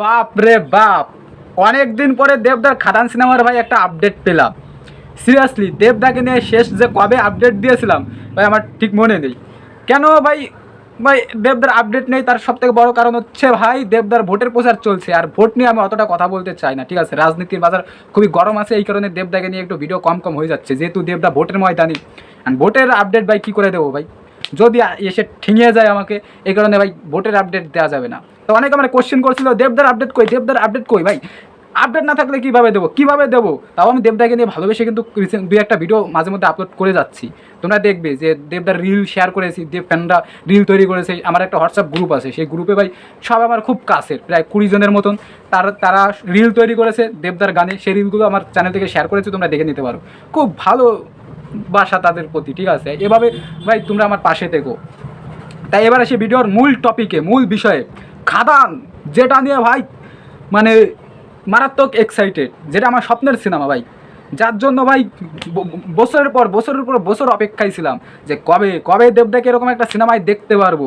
বাপ রে বাপ। অনেক দিন পরে দেবদার খাদান সিনেমার ভাই একটা আপডেট পেলাম। সিরিয়াসলি দেবদাকে নিয়ে শেষ যে কবে আপডেট দিয়েছিলাম, ভাই আমার ঠিক মনে নেই। কেন ভাই ভাই দেবদার আপডেট নেই তার সব থেকে বড় কারণ হচ্ছে ভাই, দেবদার ভোটের প্রচার চলছে। আর ভোট নিয়ে আমি অতটা কথা বলতে চাই না, ঠিক আছে? রাজনীতির বাজার খুবই গরম আছে, এই কারণে দেবদাকে নিয়ে একটু ভিডিও কম কম হয়ে যাচ্ছে। যেহেতু দেবদা ভোটের ময়দানি। আর ভোটের আপডেট ভাই কী করে দেবো ভাই? যদি এসে ঠেঙিয়ে যায় আমাকে, এই কারণে ভাই ভোটের আপডেট দেওয়া যাবে না। তো অনেকে আমার কোশ্চেন করছিল, দেবদার আপডেট কই? দেবদার আপডেট কই ভাই? আপডেট না থাকলে কীভাবে দেবো? কীভাবে দেবো? তাও আমি দেবদাকে নিয়ে ভালোবেসে কিন্তু recent দুই একটা ভিডিও মাঝে মধ্যে আপলোড করে যাচ্ছি। তোমরা দেখবে যে দেবদার রিল শেয়ার করেছি, দেব ফ্যানরা রিল তৈরি করেছে। আমার একটা হোয়াটসঅ্যাপ গ্রুপ আছে, সেই গ্রুপে ভাই সব আমার খুব কাছের, প্রায় কুড়ি জনের মতন। তার, তারা রিল তৈরি করেছে দেবদার গানে। সেই রিলগুলো আমার চ্যানেল থেকে শেয়ার করেছে, তোমরা দেখে নিতে পারো। খুব ভালো বাসা তাদের প্রতি, ঠিক আছে? এভাবে ভাই তোমরা আমার পাশে থেকো। তাই এবার আসি ভিডিওর মূল টপিকে মূল বিষয়ে। খাদান, যেটা নিয়ে ভাই মানে মারাত্মক এক্সাইটেড যেটা আমার স্বপ্নের সিনেমা ভাই। যার জন্য ভাই বছরের পর বছরের পর বছর অপেক্ষায় ছিলাম যে কবে কবে দেবদাকে এরকম একটা সিনেমায় দেখতে পারব।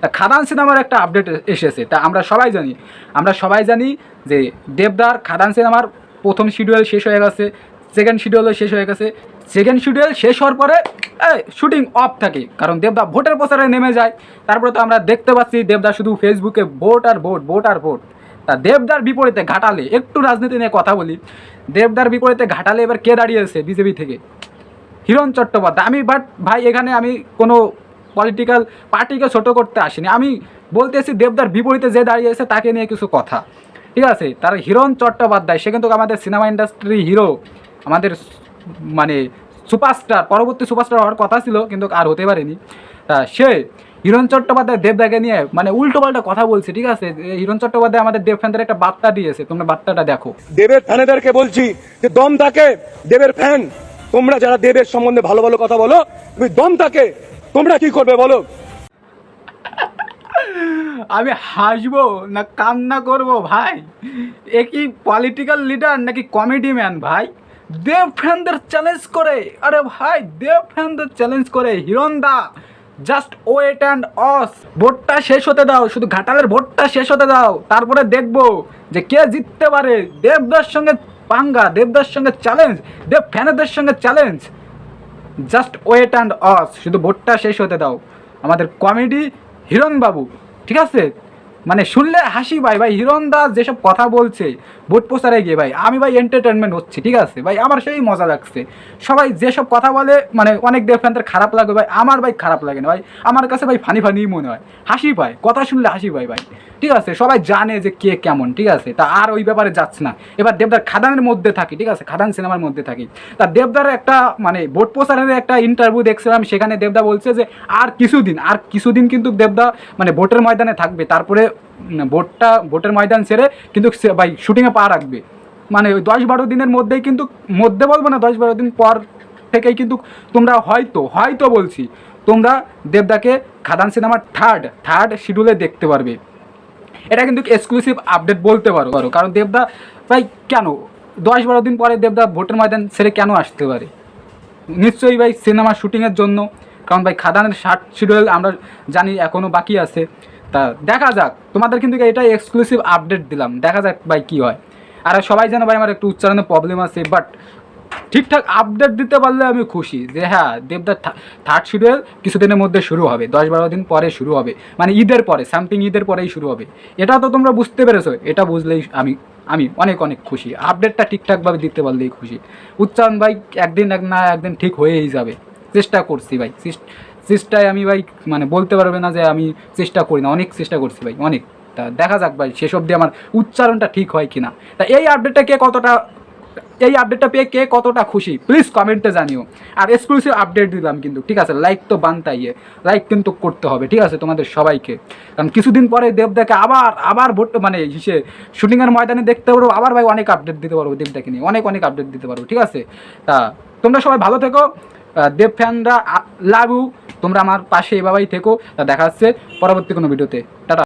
তা খাদান সিনেমার একটা আপডেট এসেছে, তা আমরা সবাই জানি। আমরা সবাই জানি যে দেবদার খাদান সিনেমার প্রথম শিডিউল শেষ হয়ে গেছে সেকেন্ড শিডিউলও শেষ হয়ে গেছে। সেকেন্ড শিডিউল শেষ হওয়ার পরে শুটিং অফ থাকে, কারণ দেবদা ভোটের প্রচারে নেমে যায়। তারপরে তো আমরা দেখতে পাচ্ছি দেবদা শুধু ফেসবুকে ভোট আর ভোট ভোট আর ভোট তা দেবদার বিপরীতে ঘাটালে, একটু রাজনীতি নিয়ে কথা বলি। দেবদার বিপরীতে ঘাটালে এবার কে দাঁড়িয়েছে বিজেপি থেকে? হিরণ চট্টোপাধ্যায়। আমি বাট ভাই, এখানে আমি কোনো পলিটিক্যাল পার্টিকে ছোট করতে আসিনি। আমি বলতেছি দেবদার বিপরীতে যে দাঁড়িয়েছে তাকে নিয়ে কিছু কথা। ঠিক আছে? তার হিরণ চট্টোপাধ্যায়, সে কিন্তু আমাদের সিনেমা ইন্ডাস্ট্রি হিরো আমাদের মানে সুপারস্টার পরবর্তী সুপারস্টার হওয়ার কথা ছিল কিন্তু আর হতে পারেনি। তা সে হিরণ চট্টোপাধ্যায় দেবদাকে নিয়ে মানে উল্টো পাল্টা কথা বলছে ঠিক আছে? হিরণ চট্টোপাধ্যায় আমাদের দেব ফ্যানদের একটা বার্তা দিয়েছে তোমরা বার্তাটা দেখো। দেবের ফ্যানেদেরকে বলছি যে দম থাকে দেবের ফ্যান তোমরা যারা দেবের সম্বন্ধে ভালো ভালো কথা বলো তুমি দম থাকে তোমরা কি করবে বলো? আমি হাসবো না কান্না করব ভাই? এ কি পলিটিক্যাল লিডার নাকি কমেডি ম্যান ভাই? দেব ফ্যানদের চ্যালেঞ্জ করে। আরে ভাই, দেব ফ্যানদের চ্যালেঞ্জ করে, হিরণদা। জাস্ট ওয়েট অ্যান্ড অস ভোটটা শেষ হতে দাও, শুধু ঘাটালের ভোটটা শেষ হতে দাও। তারপরে দেখব যে কে জিততে পারে। দেবদার সঙ্গে পাঙ্গা, দেবদার সঙ্গে চ্যালেঞ্জ দেব ফ্যানেদের সঙ্গে চ্যালেঞ্জ জাস্ট ওয়েট অ্যান্ড অস শুধু ভোটটা শেষ হতে দাও। আমাদের কমেডি হিরণবাবু, ঠিক আছে? মানে শুনলে হাসি ভাই ভাই হিরণ দাস যেসব কথা বলছে, ভোট প্রচারে গিয়ে ভাই, আমি ভাই এন্টারটেনমেন্ট হচ্ছি, ঠিক আছে? ভাই, আমার সেই মজা লাগছে। সবাই যেসব কথা বলে মানে অনেক দেব ফ্যানদের খারাপ লাগে ভাই, আমার ভাই খারাপ লাগে না ভাই, আমার কাছে ভাই ফানি ফানিই মনে হয়। হাসি পায় কথা শুনলে হাসি পায় ভাই, ঠিক আছে? সবাই জানে যে কে কেমন, ঠিক আছে? তা আর ওই ব্যাপারে যাচ্ছে না। এবার দেবদার খাদানের মধ্যে থাকি, ঠিক আছে? খাদান সিনেমার মধ্যে থাকি। তা দেবদার একটা মানে ভোট প্রচারের একটা ইন্টারভিউ দেখছিলাম, সেখানে দেবদা বলছে যে, আর কিছুদিন আর কিছুদিন কিন্তু দেবদা মানে ভোটের ময়দানে থাকবে। তারপরে ভোটটা, ভোটের ময়দান সেরে কিন্তু ভাই শুটিংয়ে পা রাখবে। মানে ওই দশ বারো দিনের মধ্যেই কিন্তু, মধ্যে বলব না, দশ বারো দিন পর থেকেই কিন্তু তোমরা হয়তো হয়তো বলছি, তোমরা দেবদাকে খাদান সিনেমার থার্ড থার্ড শিডিউলে দেখতে পারবে। এটা কিন্তু এক্সক্লুসিভ আপডেট বলতে পারো পারো। কারণ দেবদা, ভাই, কেন? দশ বারো দিন পরে দেবদা ভোটের ময়দান সেরে কেন আসতে পারে? নিশ্চয়ই ভাই, সিনেমা শুটিংয়ের জন্য কারণ ভাই খাদানের ষাট শিডিউল আমরা জানি এখনও বাকি আছে। তা দেখা যাক, তোমাদের কিন্তু এটাই এক্সক্লুসিভ আপডেট দিলাম। দেখা যাক ভাই কী হয়। আর সবাই জানো ভাই, আমার একটু উচ্চারণে প্রবলেম আছে বাট ঠিকঠাক আপডেট দিতে পারলে আমি খুশি যে হ্যাঁ দেবদার থার্ড শিডিউল কিছুদিনের মধ্যে শুরু হবে, দশ বারো দিন পরে শুরু হবে মানে ঈদের পরে সামথিং ঈদের পরেই শুরু হবে। এটা তো তোমরা বুঝতে পেরেছ, এটা বুঝলেই আমি আমি অনেক অনেক খুশি। আপডেটটা ঠিকঠাকভাবে দিতে পারলেই খুশি। উচ্চারণ ভাই একদিন এক না একদিন ঠিক হয়েই যাবে। চেষ্টা করছি ভাই। চেষ্টায় আমি ভাই মানে বলতে পারবে না যে আমি চেষ্টা করি না, অনেক চেষ্টা করছি ভাই, অনেক। তা দেখা যাক ভাই, শেষ অবধি আমার উচ্চারণটা ঠিক হয় কিনা। তা এই আপডেটটা কে কতটা এই আপডেটটা পেয়ে কে কতটা খুশি? প্লিজ কমেন্টে জানিও। আর এক্সক্লুসিভ আপডেট দিলাম কিন্তু, ঠিক আছে? লাইক তো বানতাইয়ে লাইক কিন্তু করতে হবে, ঠিক আছে? তোমাদের সবাইকে। কারণ কিছুদিন পরে দেবদাকে আবার আবার ভোট মানে হিসে শুটিংয়ের ময়দানে দেখতে পারব, আবার ভাই অনেক আপডেট দিতে পারব, দেবদাকে নিয়ে। অনেক অনেক আপডেট দিতে পারব, ঠিক আছে? তা তোমরা সবাই ভালো থেকো। দেব ফ্যানরা তোমরা আমার পাশে এভাবেই থেকো। তা দেখা যাচ্ছে পরবর্তী কোনো ভিডিওতে। টাটা।